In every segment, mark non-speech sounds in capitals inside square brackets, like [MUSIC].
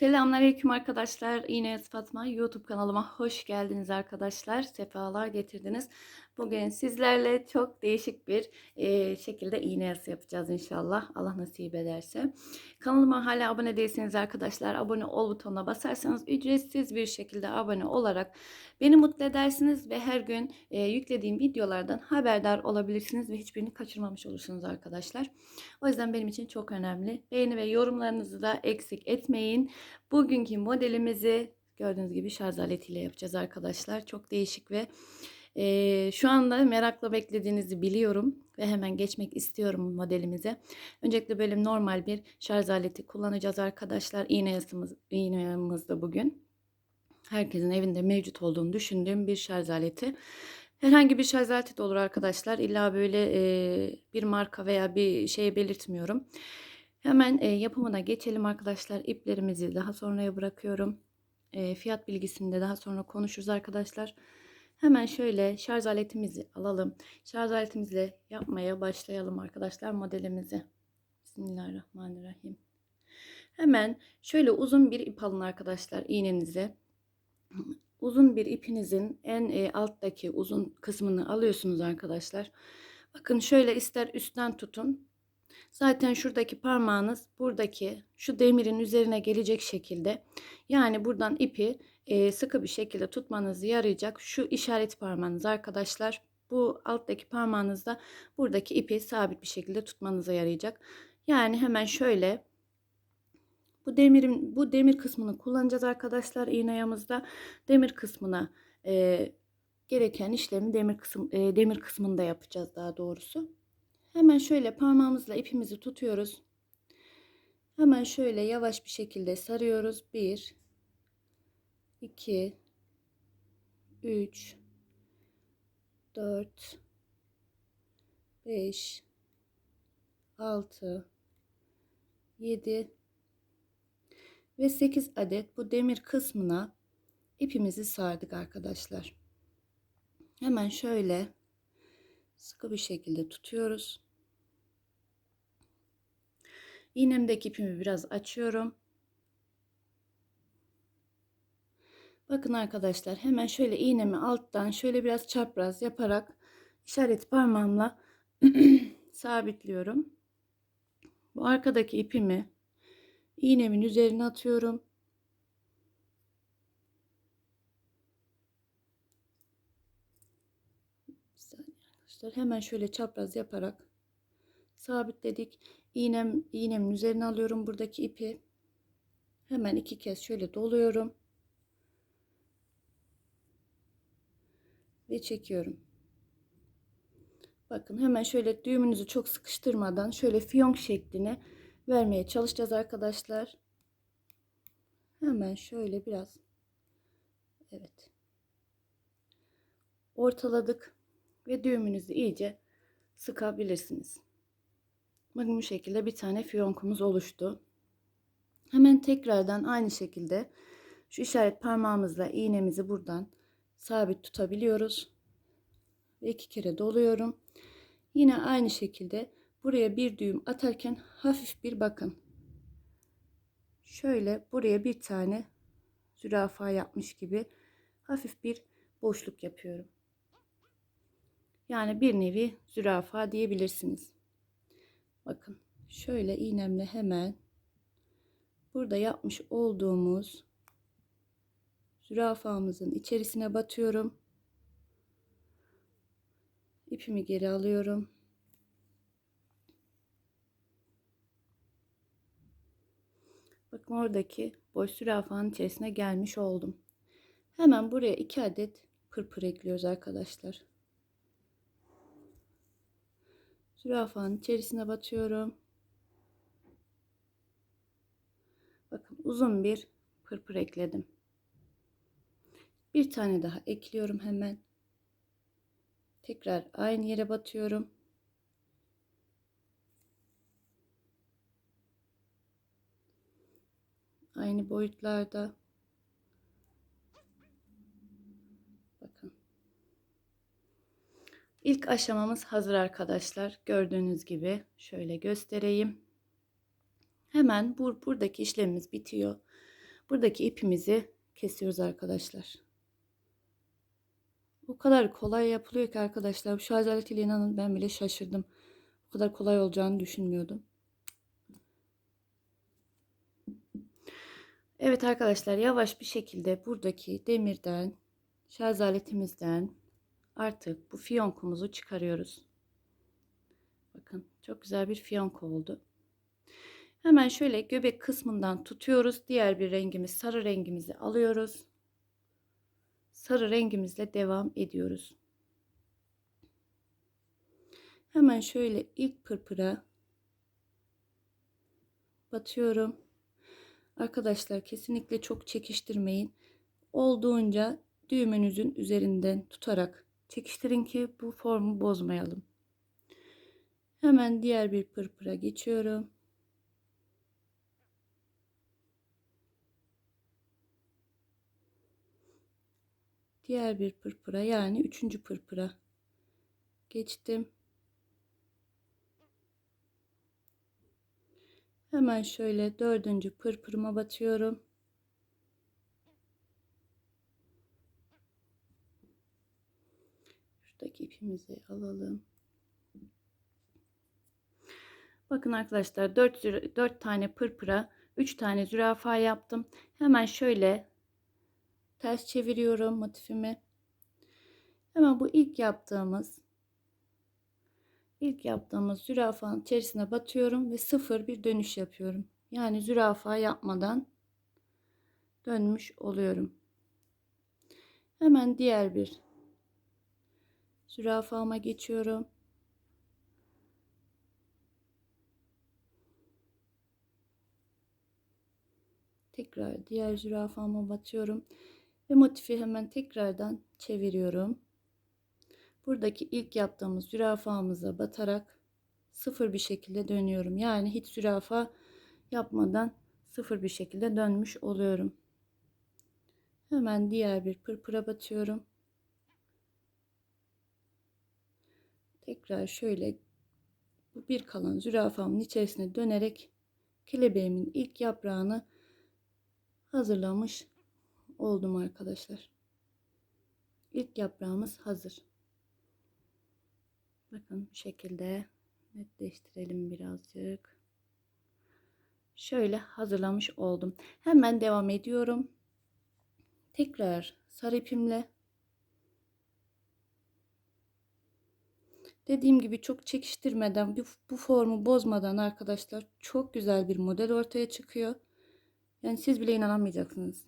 Selamünaleyküm arkadaşlar. İğne Fatma YouTube kanalıma hoş geldiniz arkadaşlar. Sefalar getirdiniz. Bugün sizlerle çok değişik bir e, şekilde iğne yası yapacağız inşallah. Allah nasip ederse. Kanalıma hala abone değilseniz arkadaşlar abone ol butonuna basarsanız ücretsiz bir şekilde abone olarak beni mutlu edersiniz ve her gün e, yüklediğim videolardan haberdar olabilirsiniz ve hiçbirini kaçırmamış olursunuz arkadaşlar. O yüzden benim için çok önemli. Beğeni ve yorumlarınızı da eksik etmeyin. Bugünkü modelimizi gördüğünüz gibi şarj aletiyle yapacağız arkadaşlar. Çok değişik ve e, şu anda merakla beklediğinizi biliyorum ve hemen geçmek istiyorum modelimize. Öncelikle böyle normal bir şarj aleti kullanacağız arkadaşlar. İğne yasımız, iğne yasımız da bugün. Herkesin evinde mevcut olduğunu düşündüğüm bir şarj aleti. Herhangi bir şarj aleti de olur arkadaşlar. İlla böyle e, bir marka veya bir şey belirtmiyorum. Hemen e, yapımına geçelim arkadaşlar. İplerimizi daha sonraya bırakıyorum. E, fiyat bilgisini de daha sonra konuşuruz arkadaşlar. Hemen şöyle şarj aletimizi alalım. Şarj aletimizle yapmaya başlayalım arkadaşlar modelimizi. Bismillahirrahmanirrahim. Hemen şöyle uzun bir ip alın arkadaşlar iğnenize. Uzun bir ipinizin en e, alttaki uzun kısmını alıyorsunuz arkadaşlar. Bakın şöyle ister üstten tutun Zaten şuradaki parmağınız buradaki şu demirin üzerine gelecek şekilde yani buradan ipi e, sıkı bir şekilde tutmanızı yarayacak şu işaret parmağınız arkadaşlar. Bu alttaki parmağınızda buradaki ipi sabit bir şekilde tutmanıza yarayacak. Yani hemen şöyle bu demirin bu demir kısmını kullanacağız arkadaşlar iğne yamızda. Demir kısmına e, gereken işlemi demir kısım e, demir kısmında yapacağız daha doğrusu. Hemen şöyle parmağımızla ipimizi tutuyoruz. Hemen şöyle yavaş bir şekilde sarıyoruz. 1 2 3 4 5 6 7 ve 8 adet bu demir kısmına ipimizi sardık arkadaşlar. Hemen şöyle sıkı bir şekilde tutuyoruz. İğnemdeki ipimi biraz açıyorum. Bakın arkadaşlar hemen şöyle iğnemi alttan şöyle biraz çapraz yaparak işaret parmağımla [CLEARS THROAT] sabitliyorum. Bu arkadaki ipimi iğnemin üzerine atıyorum. Arkadaşlar hemen şöyle çapraz yaparak sabitledik. İğnem, iğnemin üzerine alıyorum buradaki ipi. Hemen iki kez şöyle doluyorum. Ve çekiyorum. Bakın hemen şöyle düğümünüzü çok sıkıştırmadan şöyle fiyonk şekline vermeye çalışacağız arkadaşlar. Hemen şöyle biraz evet ortaladık ve düğümünüzü iyice sıkabilirsiniz. Bakın bu şekilde bir tane fiyonkumuz oluştu. Hemen tekrardan aynı şekilde şu işaret parmağımızla iğnemizi buradan sabit tutabiliyoruz. Ve iki kere doluyorum. Yine aynı şekilde buraya bir düğüm atarken hafif bir bakın. Şöyle buraya bir tane zürafa yapmış gibi hafif bir boşluk yapıyorum. Yani bir nevi zürafa diyebilirsiniz. Bakın şöyle iğnemle hemen burada yapmış olduğumuz zürafamızın içerisine batıyorum. İpimi geri alıyorum. Bakın oradaki boş zürafanın içerisine gelmiş oldum. Hemen buraya iki adet pırpır ekliyoruz arkadaşlar. Zürafanın içerisine batıyorum. Bakın uzun bir pırpır ekledim. Bir tane daha ekliyorum hemen. Tekrar aynı yere batıyorum. Aynı boyutlarda İlk aşamamız hazır arkadaşlar. Gördüğünüz gibi şöyle göstereyim. Hemen bur buradaki işlemimiz bitiyor. buradaki ipimizi kesiyoruz arkadaşlar. O kadar kolay yapılıyor ki arkadaşlar. Bu şarj aletiyle inanın ben bile şaşırdım. Bu kadar kolay olacağını düşünmüyordum. Evet arkadaşlar yavaş bir şekilde buradaki demirden şarj aletimizden artık bu fiyonkumuzu çıkarıyoruz. Bakın çok güzel bir fiyonk oldu. Hemen şöyle göbek kısmından tutuyoruz. Diğer bir rengimiz sarı rengimizi alıyoruz. Sarı rengimizle devam ediyoruz. Hemen şöyle ilk pırpıra batıyorum. Arkadaşlar kesinlikle çok çekiştirmeyin. Olduğunca düğümünüzün üzerinden tutarak çekiştirin ki bu formu bozmayalım. Hemen diğer bir pırpıra geçiyorum. Diğer bir pırpıra yani üçüncü pırpıra geçtim. Hemen şöyle dördüncü pırpırıma batıyorum. Şuradaki ipimizi alalım. Bakın arkadaşlar 4, 4 tane pırpıra 3 tane zürafa yaptım. Hemen şöyle ters çeviriyorum motifimi. Hemen bu ilk yaptığımız ilk yaptığımız zürafanın içerisine batıyorum ve sıfır bir dönüş yapıyorum. Yani zürafa yapmadan dönmüş oluyorum. Hemen diğer bir zürafama geçiyorum. Tekrar diğer zürafama batıyorum ve motifi hemen tekrardan çeviriyorum. Buradaki ilk yaptığımız zürafamıza batarak sıfır bir şekilde dönüyorum. Yani hiç zürafa yapmadan sıfır bir şekilde dönmüş oluyorum. Hemen diğer bir pırpıra batıyorum. Tekrar şöyle bu bir kalan zürafamın içerisine dönerek kelebeğimin ilk yaprağını hazırlamış oldum arkadaşlar. İlk yaprağımız hazır. Bakın bu şekilde netleştirelim birazcık. Şöyle hazırlamış oldum. Hemen devam ediyorum. Tekrar sarı ipimle Dediğim gibi çok çekiştirmeden bu, formu bozmadan arkadaşlar çok güzel bir model ortaya çıkıyor. Yani siz bile inanamayacaksınız.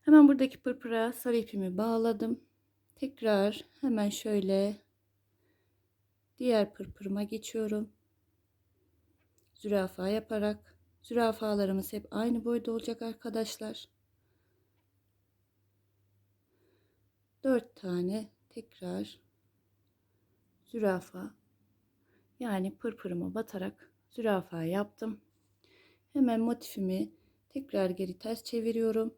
Hemen buradaki pırpıra sarı ipimi bağladım. Tekrar hemen şöyle diğer pırpırıma geçiyorum. Zürafa yaparak zürafalarımız hep aynı boyda olacak arkadaşlar. 4 tane tekrar zürafa yani pırpırıma batarak zürafa yaptım. Hemen motifimi tekrar geri ters çeviriyorum.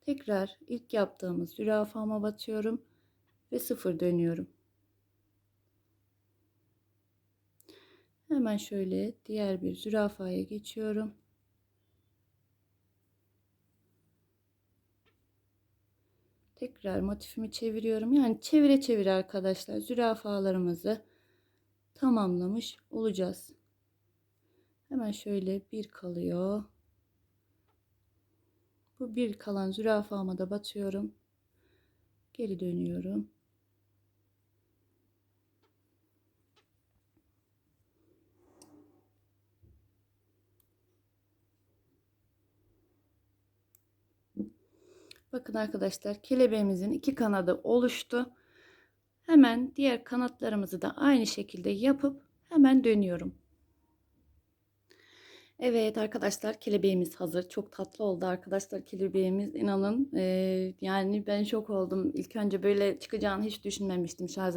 Tekrar ilk yaptığımız zürafama batıyorum ve sıfır dönüyorum. Hemen şöyle diğer bir zürafaya geçiyorum. Tekrar motifimi çeviriyorum. Yani çevire çevire arkadaşlar zürafalarımızı tamamlamış olacağız. Hemen şöyle bir kalıyor. Bu bir kalan zürafama da batıyorum. Geri dönüyorum. Bakın arkadaşlar kelebeğimizin iki kanadı oluştu. Hemen diğer kanatlarımızı da aynı şekilde yapıp hemen dönüyorum. Evet arkadaşlar kelebeğimiz hazır. Çok tatlı oldu arkadaşlar kelebeğimiz. inanın e, yani ben şok oldum. İlk önce böyle çıkacağını hiç düşünmemiştim. Şarj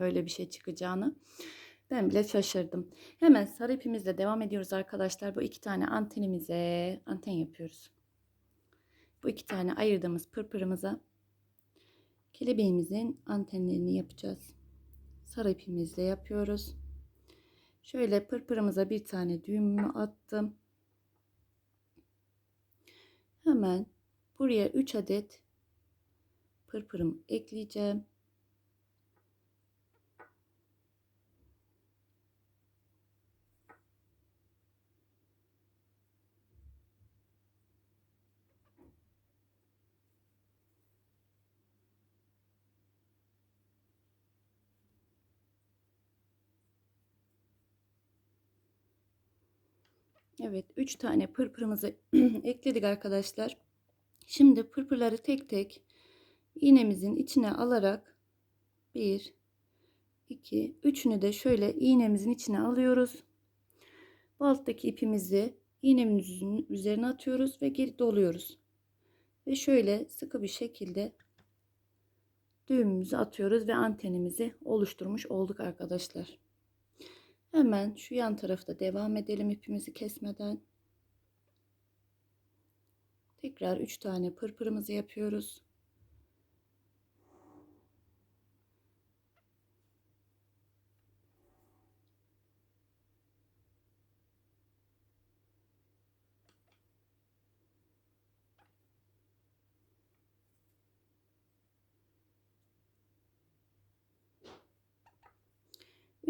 böyle bir şey çıkacağını. Ben bile şaşırdım. Hemen sarı ipimizle devam ediyoruz arkadaşlar. Bu iki tane antenimize anten yapıyoruz. Bu iki tane ayırdığımız pırpırımıza kelebeğimizin antenlerini yapacağız. Sarı ipimizle yapıyoruz. Şöyle pırpırımıza bir tane düğümümü attım. Hemen buraya 3 adet pırpırımı ekleyeceğim. Evet 3 tane pırpırımızı [CLEARS THROAT] ekledik arkadaşlar. Şimdi pırpırları tek tek iğnemizin içine alarak 1 2 üçünü de şöyle iğnemizin içine alıyoruz. Bu alttaki ipimizi iğnemizin üzerine atıyoruz ve geri doluyoruz. Ve şöyle sıkı bir şekilde düğümümüzü atıyoruz ve antenimizi oluşturmuş olduk arkadaşlar. Hemen şu yan tarafta devam edelim ipimizi kesmeden. Tekrar 3 tane pırpırımızı yapıyoruz.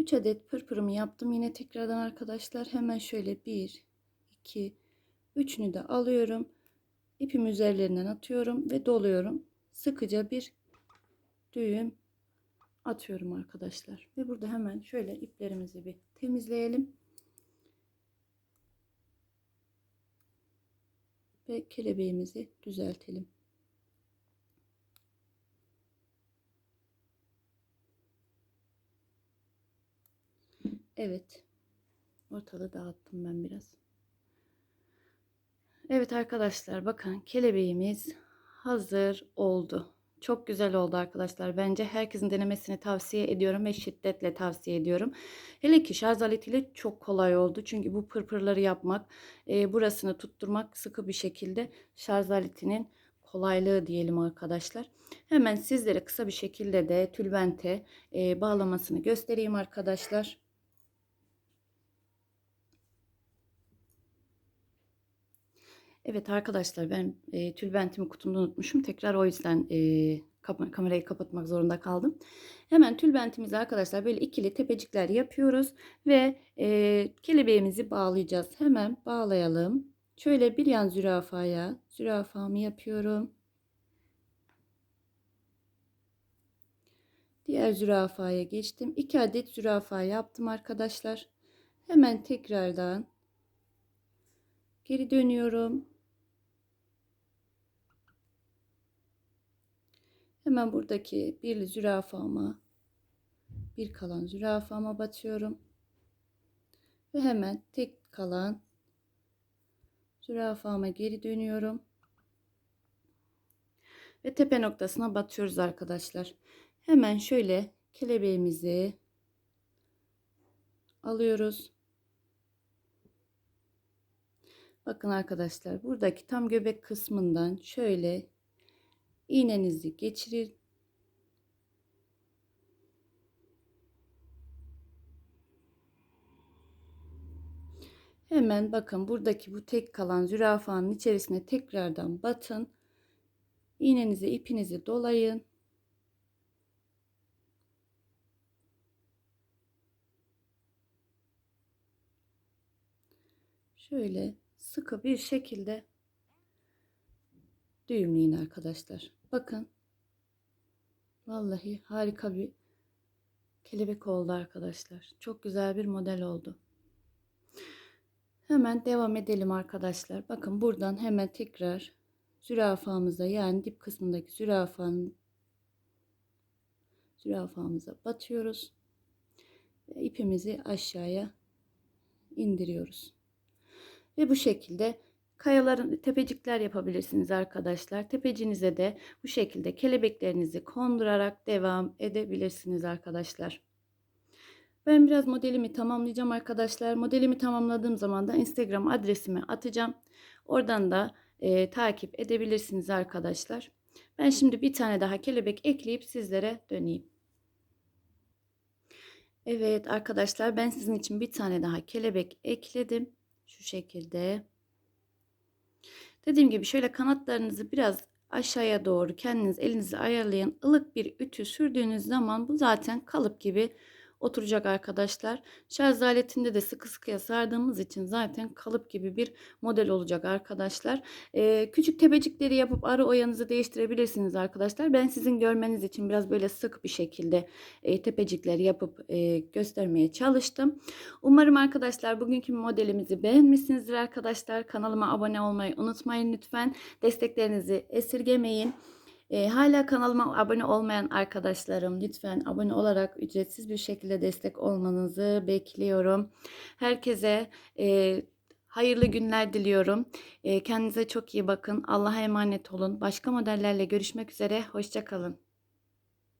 Üç adet pırpırımı yaptım. Yine tekrardan arkadaşlar hemen şöyle bir, iki, üçünü de alıyorum. İpimi üzerlerinden atıyorum ve doluyorum. Sıkıca bir düğüm atıyorum arkadaşlar. Ve burada hemen şöyle iplerimizi bir temizleyelim. Ve kelebeğimizi düzeltelim. Evet. Ortalığı dağıttım ben biraz. Evet arkadaşlar bakın kelebeğimiz hazır oldu. Çok güzel oldu arkadaşlar. Bence herkesin denemesini tavsiye ediyorum ve şiddetle tavsiye ediyorum. Hele ki şarj aletiyle çok kolay oldu. Çünkü bu pırpırları yapmak, e, burasını tutturmak sıkı bir şekilde şarj aletinin kolaylığı diyelim arkadaşlar. Hemen sizlere kısa bir şekilde de tülbente e, bağlamasını göstereyim arkadaşlar. Evet arkadaşlar ben e, tülbentimi kutumda unutmuşum. Tekrar o yüzden e, kap kamerayı kapatmak zorunda kaldım. Hemen tülbentimizi arkadaşlar böyle ikili tepecikler yapıyoruz ve e, kelebeğimizi bağlayacağız. Hemen bağlayalım. Şöyle bir yan zürafaya zürafamı yapıyorum. Diğer zürafaya geçtim. 2 adet zürafa yaptım arkadaşlar. Hemen tekrardan geri dönüyorum. Hemen buradaki birli zürafama bir kalan zürafama batıyorum. Ve hemen tek kalan zürafama geri dönüyorum. Ve tepe noktasına batıyoruz arkadaşlar. Hemen şöyle kelebeğimizi alıyoruz. Bakın arkadaşlar buradaki tam göbek kısmından şöyle iğnenizi geçirin. Hemen bakın buradaki bu tek kalan zürafanın içerisine tekrardan batın. İğnenizi ipinizi dolayın. Şöyle sıkı bir şekilde düğümleyin arkadaşlar. Bakın. Vallahi harika bir kelebek oldu arkadaşlar. Çok güzel bir model oldu. Hemen devam edelim arkadaşlar. Bakın buradan hemen tekrar zürafamıza yani dip kısmındaki zürafanın zürafamıza batıyoruz. Ve ipimizi aşağıya indiriyoruz. Ve bu şekilde kayaların tepecikler yapabilirsiniz arkadaşlar. Tepecinize de bu şekilde kelebeklerinizi kondurarak devam edebilirsiniz arkadaşlar. Ben biraz modelimi tamamlayacağım arkadaşlar. Modelimi tamamladığım zaman da Instagram adresimi atacağım. Oradan da e, takip edebilirsiniz arkadaşlar. Ben şimdi bir tane daha kelebek ekleyip sizlere döneyim. Evet arkadaşlar ben sizin için bir tane daha kelebek ekledim. Şu şekilde. Dediğim gibi şöyle kanatlarınızı biraz aşağıya doğru kendiniz elinizi ayarlayın. Ilık bir ütü sürdüğünüz zaman bu zaten kalıp gibi oturacak arkadaşlar. Şarj aletinde de sıkı sıkıya sardığımız için zaten kalıp gibi bir model olacak arkadaşlar. Ee, küçük tepecikleri yapıp ara oyanızı değiştirebilirsiniz arkadaşlar. Ben sizin görmeniz için biraz böyle sık bir şekilde e, tepecikleri yapıp e, göstermeye çalıştım. Umarım arkadaşlar bugünkü modelimizi beğenmişsinizdir arkadaşlar. Kanalıma abone olmayı unutmayın lütfen. Desteklerinizi esirgemeyin. E, hala kanalıma abone olmayan arkadaşlarım lütfen abone olarak ücretsiz bir şekilde destek olmanızı bekliyorum. Herkese e, hayırlı günler diliyorum. E, kendinize çok iyi bakın. Allah'a emanet olun. Başka modellerle görüşmek üzere. Hoşçakalın.